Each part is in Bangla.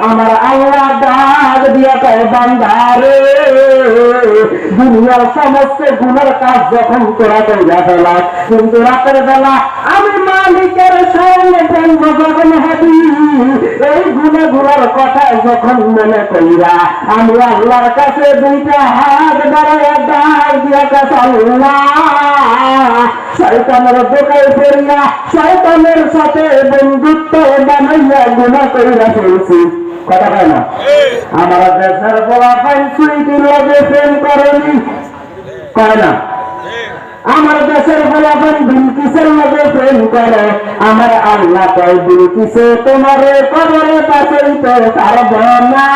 আমার আল্লাহ ডাক দিয়া কয়, বান্দারে দুনিয়ার সমস্ত গুণের কাজ যখন তোরা কইরা ফেলা কিন্তু রাতের বেলা আমি মালিকের সঙ্গে বলব যখন হবি এই গুণে গুণার কথা যখন মনে কইরা আমি আল্লাহর কাছে দুইটা হাত বাড়াইয়া ডাক দিয়া কাছে আল্লাহ শয়তানের দোকায় ফেরিয়া শয়তানের সাথে বন্ধুত্ব বানাইয়া গুণা কইরা ফেলছি কথা হয় না? আমার দেশের বলা ফাইন সুইটির লগে প্রেম করেনি। করে না? আমার দেশের ফলাফল বিলকিসের মধ্যে প্রেম করে। আমার আল্লাহ কয়, বিলকিসে তোমার কবরে পাশাইতে পারব না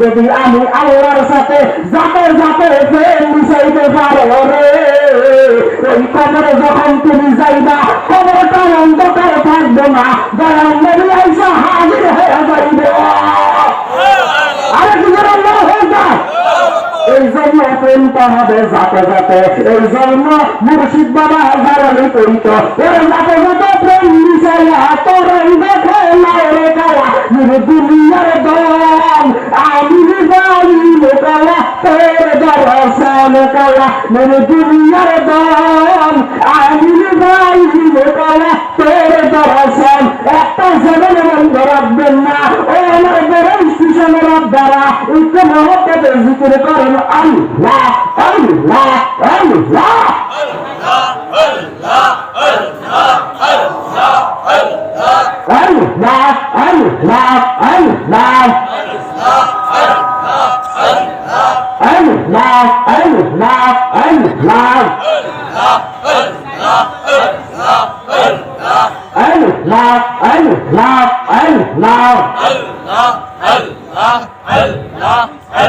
যদি আমি আল্লাহর সাথে যাতে যাতে প্রেম মিশাইতে পারো রে ওই কবরে যখন তুমি যাইবা কবরটা অন্ধকার থাকবে না যারা নবী হাজির হয়ে যাইবে। এই জন্য প্রেমটা হবে যাতে যাতে, এই জন্য মুর্শিদ বাবা হাজার করিত ওরে مطلع من الدنيا رضان عامل بايز مطلع طير برسان احتزم من ربنا وأنا قدرت شم ربنا أنتم هو بذكر قرن. الله الله الله. Love, I love, I love.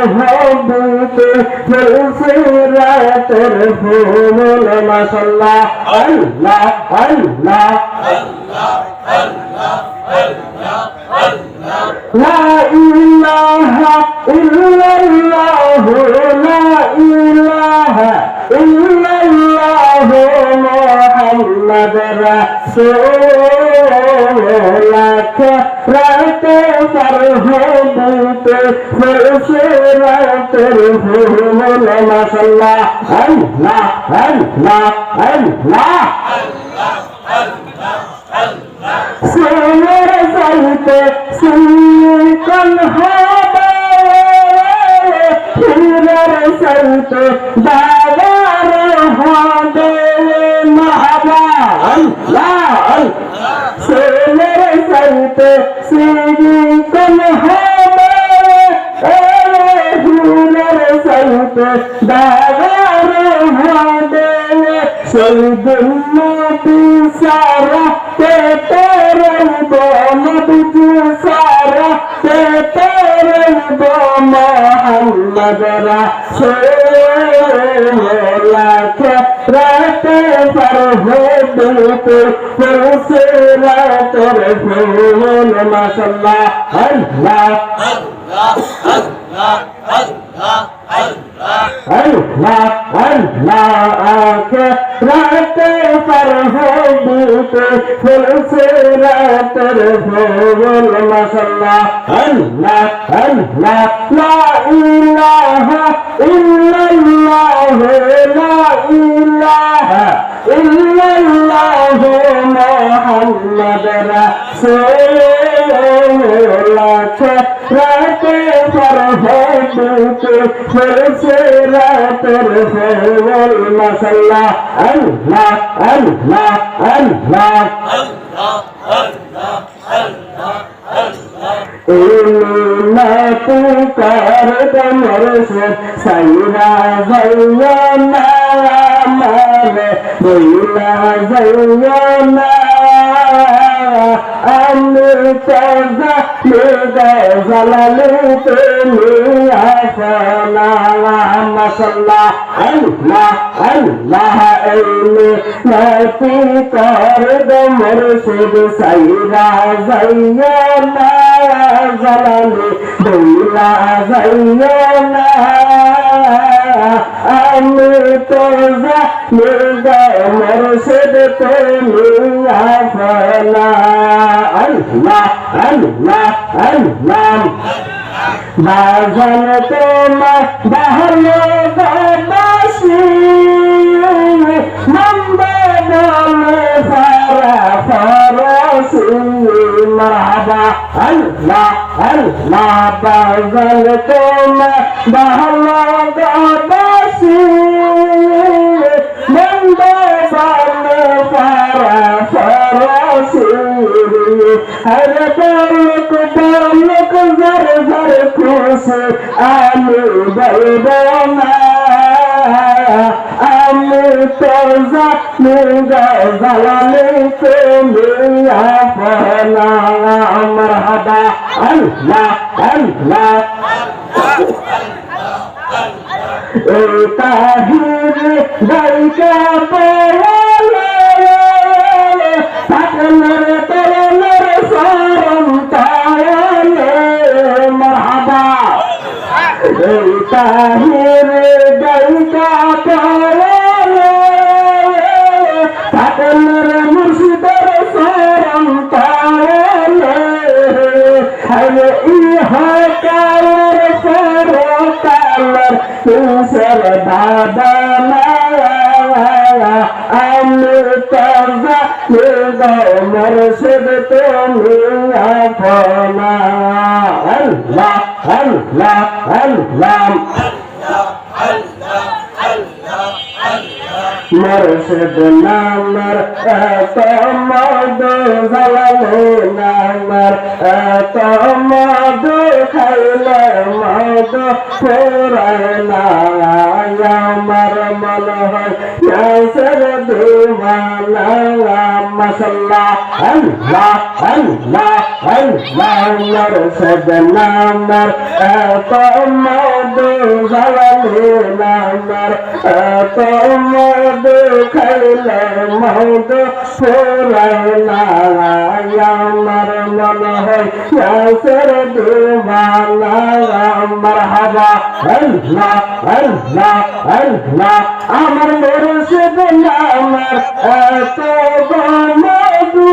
رات فرهبك فلسرات الفول ما شاء الله الله الله لا إله إلا الله لا إله إلا الله محمد رسول لك তার হবুতে ফেরসে রাতের হুমল মাশাল্লাহ আল্লাহ আল্লাহ আল্লাহ সোনার জালতে সুকন হবে হীরার জালতে বাবার হবে সেই দুর্নীতি সারা তে তেরল বনবিজ সারা তে তেরল বমা আল্লাহরা সে লাখে রাতে ফরহুদতে ফরসে রাতে ফরহুল মাশাআল্লাহ আল্লাহ আল্লাহ আল্লাহ আল্লাহ আকে রাতে ফরহদতে ফুসরাতের ফুল মাশাআল্লাহ আল্লাহ আল্লাহ লা ইলাহা ইল্লাল্লাহ লা ইলাহা ইল্লাল্লাহ মুহাম্মদ রাসূলুল্লাহ থেকে হয়েছে রাতের হল মশাল্লা আল্লাহ আল্লাহ আল্লাহ। পুকার কমর সে সাইরা জৈব না মানে বইলা জৈব না المرتضى لدى زلل تلي أفنا اللهم صل الله الله إلي نتي ترد مرشد سيرا زينا زلل ديرا زينا المرتضى لدى مرشد تلي أفنا আল্লাহ আল্লাহ আল্লাহ বাজন তোমার বাহলো বাসি নন্দন সারা ফরসি মাবা আল্লাহ আল্লাহ বাজন হর বালক বালক জর জর খুশ, আমি বলবনা আমি তো জানি গজালে তুমি আপনা মারহাবা আল্লাহ আল্লাহ। এই তাহির গাইকা পড়ালে এই তাহির গাইকা পড়ালে থাকলের মুর্শিদের সরম তায়ালে হরে ইহা কালের সর কালের তুসর দাদা আমি তজা মুর্শিদ তুমি আপনা আল্লাহ আল্লাহ আল্লাহ মুর্শিদ নামর জ্বালালে নামর এত মধু খাইলে মধু ফুরায় না আমার মন হয়। ইয়াসের দিওয়ানা মাশাল্লাহ আল্লাহ আল্লাহ আল্লাহ মুর্শিদ নামর মধু জ্বালালে নামর ফুরায় না আমার মন হয় আমার মুর্শিদ নামের এত মধু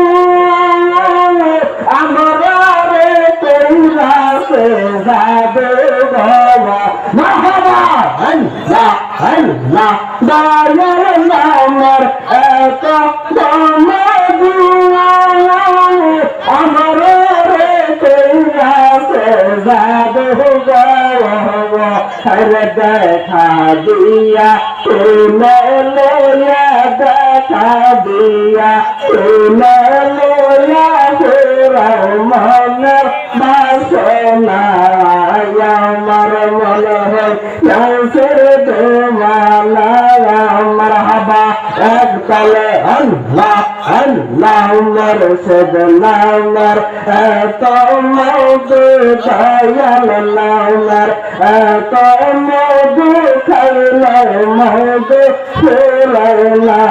আমার রে কইরা সে যাবে বাবা মারহাবা আল্লাহ আল্লাহ দয়াল হর দেখা দিয়া তুলে লোয়া দেখা দিয়া তুলে লোয়া পুরা মনের বাসনা আমার মন হয় ইয়াসের দোমালা আমার হাবা তলে আল্লাহ আল্লাহ মুর্শিদ নামর এত মধু দয়াল নামর এত মধু খাইলে মধু ফুলাই না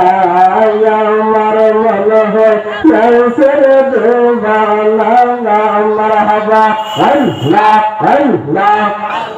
আমার মন হয় আল্লাহ আল্লাহ আল্লাহ।